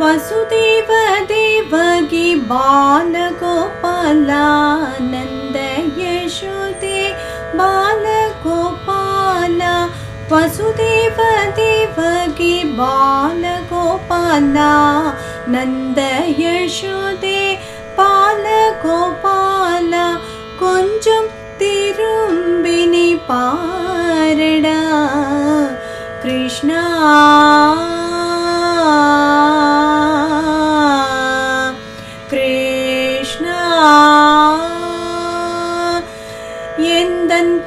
वासुदेव देवगी बालगोपा नन्द यशोदे बालगोपा वासुदेव बालगोपाला नन्द यशोदे बालगोपाल कुञ्जं तिरुम्बिनि पार कृष्णा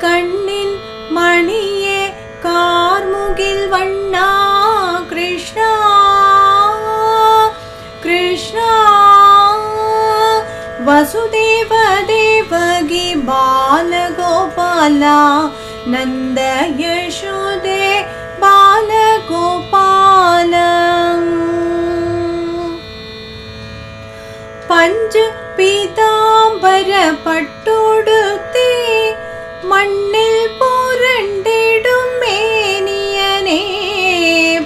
எந்தன் கண்ணின் மணியே கார்முகில் வண்ணா கிருஷ்ணா கிருஷ்ணா. வசுதேவ தேவகி பாலகோபாலா நந்த யசோதே பாலகோபால. பஞ்ச பீதாம்பர பட்டோடு மண்ணில் புரண்டிடும் மேனியனே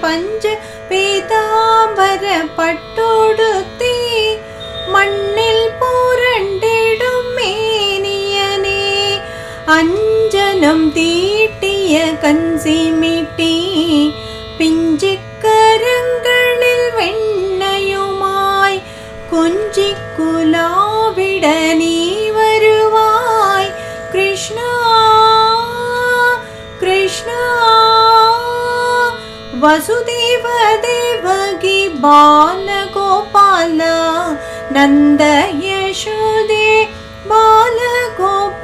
பஞ்ச பீதாம்பர பட்டொடுத்தே மண்ணில் புரண்டிடும் மேனியனே அஞ்சனம் தீட்டிய கன்சிமிட்டி பிஞ்சு கரங்களில் வெண்ணையுமாய் கொஞ்சி वसुदेव देवगी बालगोपाल नन्द यशोदे देव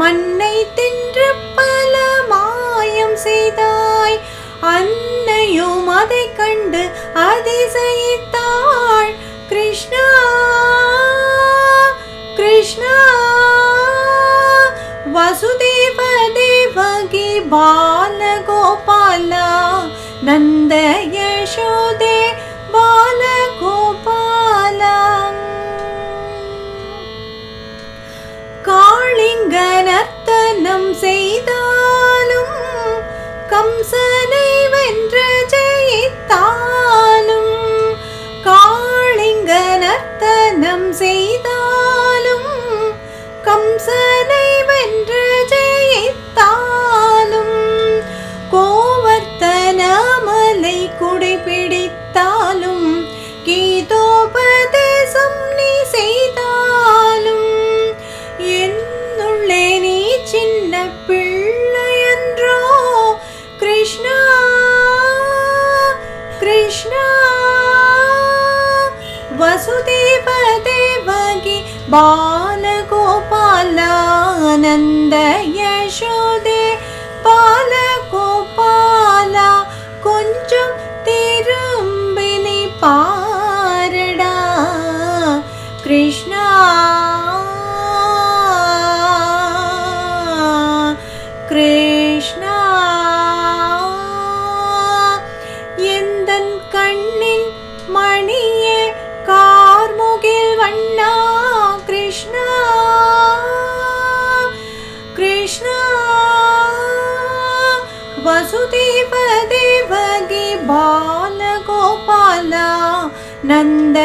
மண்ணை தின்று பல மாயம் செய்தாய். அன்னையும் அதை கண்டு அதிசயித்தாள். கிருஷ்ணா கிருஷ்ணா வசுதேவ தேவகி பால கோபாலா நந்த யசோதே பால கம்சனை வென்று ஜெயித்தாலும் காளிங்க நர்த்தனம் செய்தாலும் கம்சனை வென்று वसुदेवदेवगि बालगोपालानन्द यशोदे बालगोपाला बालोपलो तिरुम्बिनि पा िल् वृष्ण कृष्ण। वसुदेव बालगोपाल नन्द